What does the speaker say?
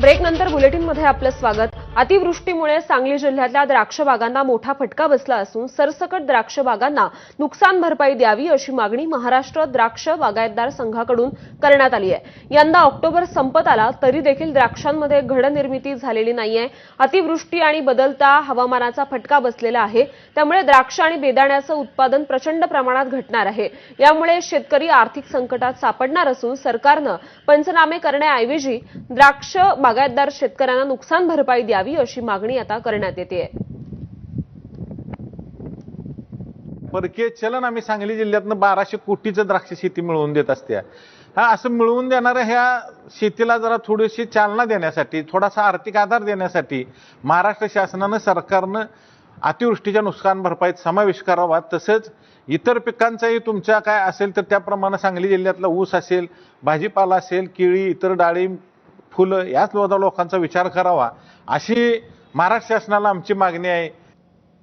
Break नंतर बुलेटिनमध्ये आपलं स्वागत. अतिवृष्टीमुळे सांगली जिल्ह्यातल्या द्राक्ष बागांना मोठा फटका बसला असून सरसकट द्राक्ष बागांना नुकसान भरपाई द्यावी अशी मागणी महाराष्ट्र द्राक्ष बागायतदार संघाकडून करण्यात आली आहे. यंदा ऑक्टोबर संपत आला तरी देखील द्राक्षांमध्ये घड निर्मिती झालेली नाहीये. अतिवृष्टी आणि बदलता हवामानाचा फटका बसलेला आहे. त्यामुळे द्राक्ष आणि बेदाण्याचं उत्पादन प्रचंड प्रमाणात घटणार आहे. यामुळे शेतकरी आर्थिक संकटात सापडणार असून सरकारनं पंचनामे करण्याऐवजी द्राक्ष बागायतदार शेतकऱ्यांना नुकसान भरपाई द्यावी अशी मागणी आता करण्यात येते परकीय चलन आम्ही सांगली जिल्ह्यातनं बाराशे कोटीचं द्राक्ष शेती मिळवून देत असते. हा असं मिळवून देणाऱ्या ह्या शेतीला जरा थोडीशी चालना देण्यासाठी थोडासा आर्थिक आधार देण्यासाठी महाराष्ट्र शासनानं सरकारनं अतिवृष्टीच्या नुकसान भरपाईत समावेश करावा. तसंच इतर पिकांचाही तुमच्या काय असेल तर त्याप्रमाणे सांगली जिल्ह्यातला ऊस असेल भाजीपाला असेल केळी इतर डाळिंब फुलं याच लोकांचा विचार करावा. अशी महाराष्ट्र शासनाला आमची मागणी आहे.